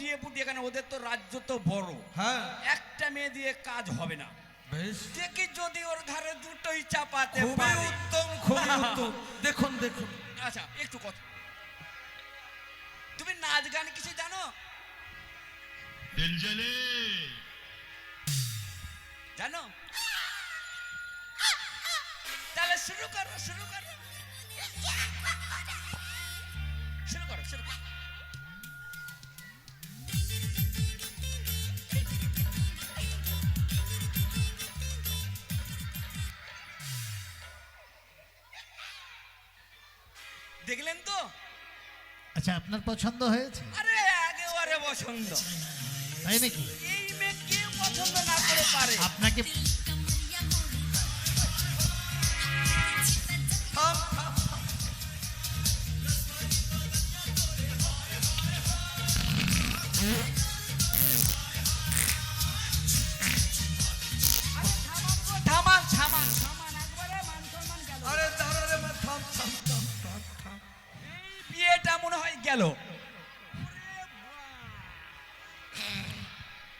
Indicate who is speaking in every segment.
Speaker 1: খুঁটিয়ে পুটিয়ে কেন ওদের তো রাজ্য তো বড়।
Speaker 2: হ্যাঁ।
Speaker 1: একটা মেয়ে দিয়ে কাজ হবে না। যদি ওর ঘরে দুটোই চাপাতে
Speaker 2: উত্তম দেখুন দেখুন।
Speaker 1: আচ্ছা একটু কথা। তুমি নাচ গান কিছু জানো? জানো? তাহলে শুরু করো শুরু করো। দেখলেন তো?
Speaker 3: আচ্ছা আপনার পছন্দ হয়েছে?
Speaker 1: আরে একেবারে পছন্দ।
Speaker 3: তাই নাকি?
Speaker 1: এই মেয়ে কে পছন্দ না করে পারে।
Speaker 3: আপনাকে
Speaker 1: গেল।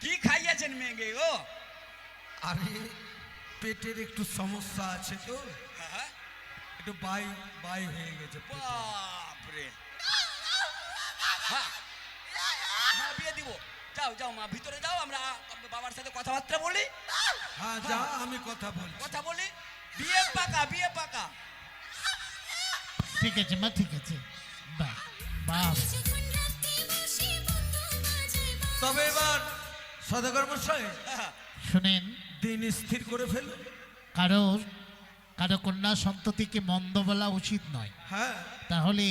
Speaker 1: কি খাইয়েছেন মেয়েকে ও
Speaker 2: আরে পেটের একটু সমস্যা আছে তো।
Speaker 1: হ্যাঁ?
Speaker 2: একটু বাই বাই হয়ে গেছে
Speaker 1: বাপরে। হ্যাঁ। বিয়ে দিব। যাও যাও মা ভিতরে যাও আমরা বাবার সাথে কথাবার্তা বলি।
Speaker 2: হ্যাঁ যা আমি কথা বলছি।
Speaker 1: কথা বলি। বিয়ে পাকা বিয়ে পাকা।
Speaker 3: ঠিক আছে মা ঠিক আছে। বাহ
Speaker 2: তবে এবার সদাগর মশাই
Speaker 1: হ্যাঁ,
Speaker 3: শুনেন।
Speaker 2: দিন স্থির করে ফেলুন
Speaker 3: কারণ কারও কন্যা সন্ততিকে মন্দ বলা উচিত নয়।
Speaker 2: হ্যাঁ।
Speaker 3: তাহলে